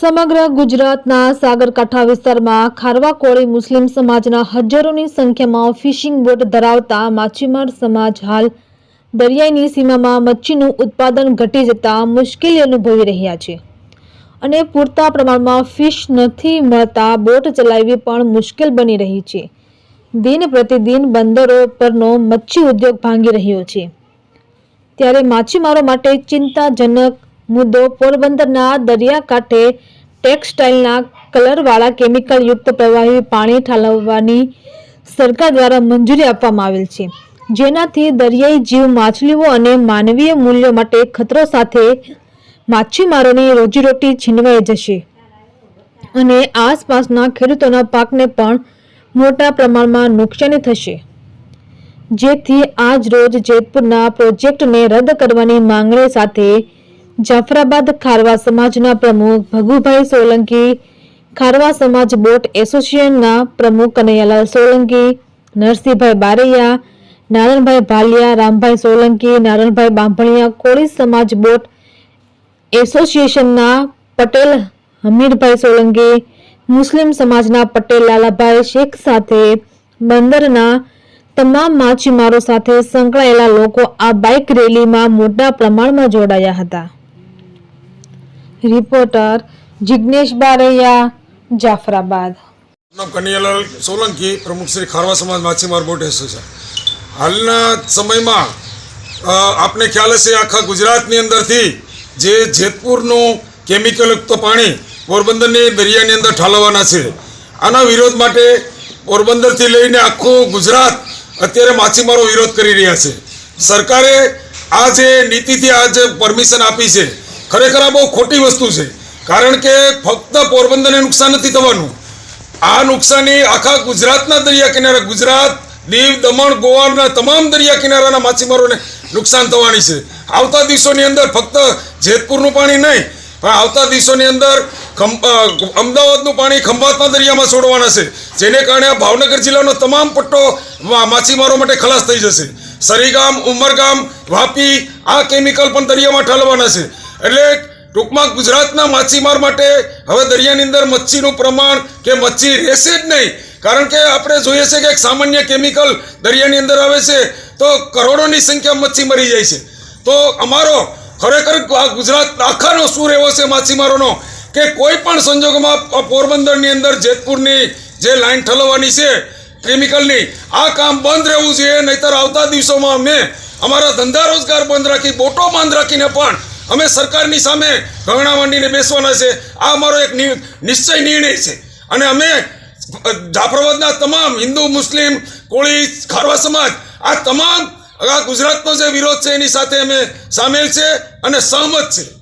સમગ્ર ગુજરાતના સાગરકાંઠા વિસ્તારમાં ખારવા કોળી મુસ્લિમ સમાજના હજારોની સંખ્યામાં ફિશિંગ બોટ ધરાવતા માછીમાર સમાજ હાલ દરિયાઈની સીમામાં મચ્છીનું ઉત્પાદન ઘટી જતા મુશ્કેલી અનુભવી રહ્યા છે. અને પૂરતા પ્રમાણમાં ફિશ નથી મળતા બોટ ચલાવવી પણ મુશ્કેલ બની રહી છે. દિન પ્રતિદિન બંદરો પરનો મચ્છી ઉદ્યોગ ભાંગી રહ્યો છે. ત્યારે માછીમારો માટે ચિંતાજનક મુદ્દો પોરબંદરના દરિયાકાંઠે ટેક્સટાઇલના કલરવાળા કેમિકલયુક્ત પ્રવાહી પાણી ઠાલવવાની સરકાર દ્વારા મંજૂરી આપવામાં આવેલ છે. જેનાથી દરિયાઈ જીવ માછલીઓ અને માનવીય મૂલ્યો માટે ખતરો સાથે માછીમારોની રોજીરોટી છીનવાઈ જશે. અને આસપાસના ખેડૂતોના પાકને પણ મોટા પ્રમાણમાં નુકસાની થશે. જેથી આજ રોજ જેતપુરના પ્રોજેક્ટને રદ કરવાની માંગણી સાથે જાફરાબાદ ખારવા સમાજના પ્રમુખ ભગુભાઈ સોલંકી, ખારવા સમાજ બોટ એસોસિએશનના પ્રમુખ કનૈયાલાલ સોલંકી, નરસિંહભાઈ બારૈયા, નારણભાઈ ભાલિયા, રામભાઈ સોલંકી, નારણભાઈ બાંભણિયા, કોળી સમાજ બોટ એસોસિએશનના પટેલ હમીરભાઈ સોલંકી, મુસ્લિમ સમાજના પટેલ લાલાભાઈ શેખ સાથે, બંદરના તમામ માછીમારો સાથે સંકળાયેલા લોકો આ બાઇક રેલીમાં મોટા પ્રમાણમાં જોડાયા હતા. રિપોર્ટર જિગ્નેશ બારૈયા, જાફરાબાદ. કનૈયાલાલ સોલંકી, પ્રમુખ શ્રી ખારવા સમાજ માછીમાર બોટ એસોસિએશન હાલના સમયમાં આપને ખ્યાલ હશે આખા ગુજરાતની અંદરથી જે જેતપુરનું કેમિકલયુક્ત પાણી પોરબંદરની દરિયાની અંદર ઠાલવવાના છે. આના વિરોધ માટે પોરબંદરથી લઈને આખું ગુજરાત અત્યારે માછીમારો વિરોધ કરી રહ્યા છે. સરકારે આ જે નીતિથી આ જે પરમિશન આપી છે ખરેખર આ બહુ ખોટી વસ્તુ છે. કારણ કે ફક્ત પોરબંદરને નુકસાન નથી થવાનું. આ નુકસાની આખા ગુજરાતના દરિયા કિનારા, ગુજરાત, દીવ, દમણ, ગોવાના તમામ દરિયા કિનારાના માછીમારોને નુકસાન થવાની છે. આવતા દિવસોની અંદર ફક્ત જેતપુરનું પાણી નહીં, પણ આવતા દિવસોની અંદર અમદાવાદનું પાણી ખંભાતના દરિયામાં છોડવાના છે. જેને કારણે આ ભાવનગર જિલ્લાનો તમામ પટ્ટો માછીમારો માટે ખલાસ થઈ જશે. સરીગામ, ઉમરગામ, વાપી આ કેમિકલ પણ દરિયામાં ઠાલવાના છે. એટલે ટૂંકમાં ગુજરાતના માછીમાર માટે હવે દરિયાની અંદર મચ્છીનું પ્રમાણ કે મચ્છી રહેશે જ નહીં. કારણ કે આપણે જોઈએ છે કે એક સામાન્ય કેમિકલ દરિયાની અંદર આવે છે, તો કરોડોની સંખ્યા મચ્છી મરી જાય છે. તો અમારો ખરેખર ગુજરાત આખાનો સૂર એવો છે માછીમારોનો? કે કોઈ પણ સંજોગોમાં પોરબંદરની અંદર જેતપુરની જે લાઈન ઠલવવાની છે, કેમિકલની, આ કામ બંધ રહેવું જોઈએ, નહીતર આવતા દિવસોમાં અમે અમારા ધંધા રોજગાર બંધ રાખી, બોટો બંધ રાખીને પણ અમે સરકારની સામે ઘરણા માંડીને બેસવાના છે. આ અમારો એક નિશ્ચય નિર્ણય છે. અને અમે જાફરાબાદના તમામ હિન્દુ, મુસ્લિમ, કોળી, ખારવા સમાજ, આ તમામ આ ગુજરાતનો જે વિરોધ છે એની સાથે અમે સામેલ છે અને સહમત છે.